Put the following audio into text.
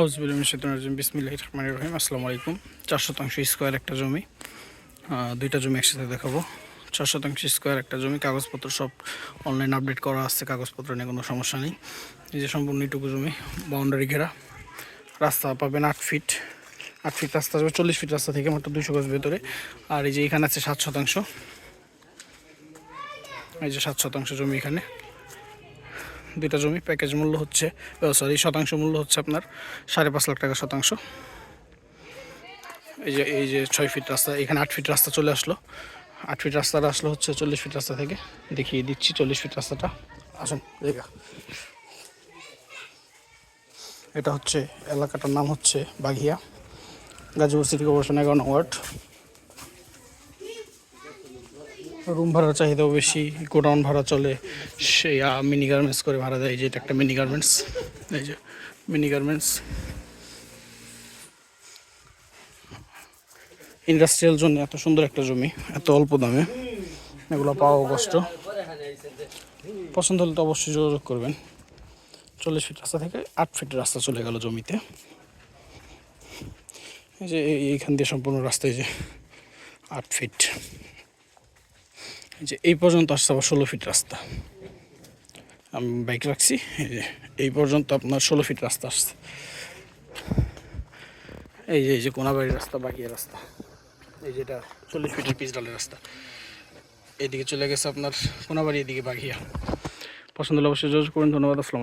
আউজবিল্লাহিম বিসমিল্লাহ রহমান রহিম। আসসালামু আলাইকুম। চার শতাংশ স্কোয়ার একটা জমি। দুইটা জমি একসাথে দেখাবো। চার শতাংশ স্কোয়ার একটা জমি, কাগজপত্র সব অনলাইন আপডেট করা আছে, কাগজপত্র নিয়ে কোনো সমস্যা নেই। এই যে সম্পূর্ণ এইটুকু জমি, বাউন্ডারি ঘেরা। রাস্তা পাবেন আট ফিট। আট ফিট রাস্তা যাবে চল্লিশ ফিট রাস্তা থেকে মাত্র দুশো গজ ভেতরে। আর এই যে এখানে আছে সাত শতাংশ। এই যে সাত শতাংশ জমি এখানে। দুইটা জমি প্যাকেজ মূল্য হচ্ছে সরি শতাংশ মূল্য হচ্ছে আপনার সাড়ে পাঁচ লাখ টাকা শতাংশ। এই যে এই যে ছয় ফিট রাস্তা, এখানে আট ফিট রাস্তা চলে আসলো। আট ফিট রাস্তাটা আসলো হচ্ছে চল্লিশ ফিট রাস্তা থেকে। দেখিয়ে দিচ্ছি চল্লিশ ফিট রাস্তাটা। আসুন জায়গা এটা হচ্ছে এলাকাটার নাম হচ্ছে বাঘিয়া, গাজীপুর সিটি কর্পোরেশন এগারো ওয়ার্ড। রুম ভাড়ার চাহিদাও বেশি, গোডাউন ভাড়া চলে। সেই মিনি গার্মেন্টস করে ভাড়া দেয় যে এটা একটা মিনি গার্মেন্টস এই যে মিনি গার্মেন্টস ইন্ডাস্ট্রিয়াল জন্য এত সুন্দর একটা জমি, এত অল্প দামে। এগুলো পাওয়া কষ্ট। পছন্দ হলে তো অবশ্যই যোগাযোগ করবেন। চল্লিশ ফিট রাস্তা থেকে আট ফিট রাস্তা চলে গেল জমিতে। এই যে, এই- এইখান দিয়ে সম্পূর্ণ রাস্তা এই যে আট ফিট যে এই পর্যন্ত আসছে আবার ষোলো ফিট রাস্তা। আমি বাইক রাখছি, এই পর্যন্ত আপনার ষোলো ফিট রাস্তা আসছে। এই যে এই যে কোনাবাড়ির রাস্তা বাকি রাস্তা। এই যেটা চল্লিশ ফিটের পিচ ডালের রাস্তা। এইদিকে চলে গেছে আপনার কোনাবাড়ি, এদিকে বাঘিয়া পছন্দ হলে অবশ্যই যোগাযোগ করুন। ধন্যবাদ, আসসালাম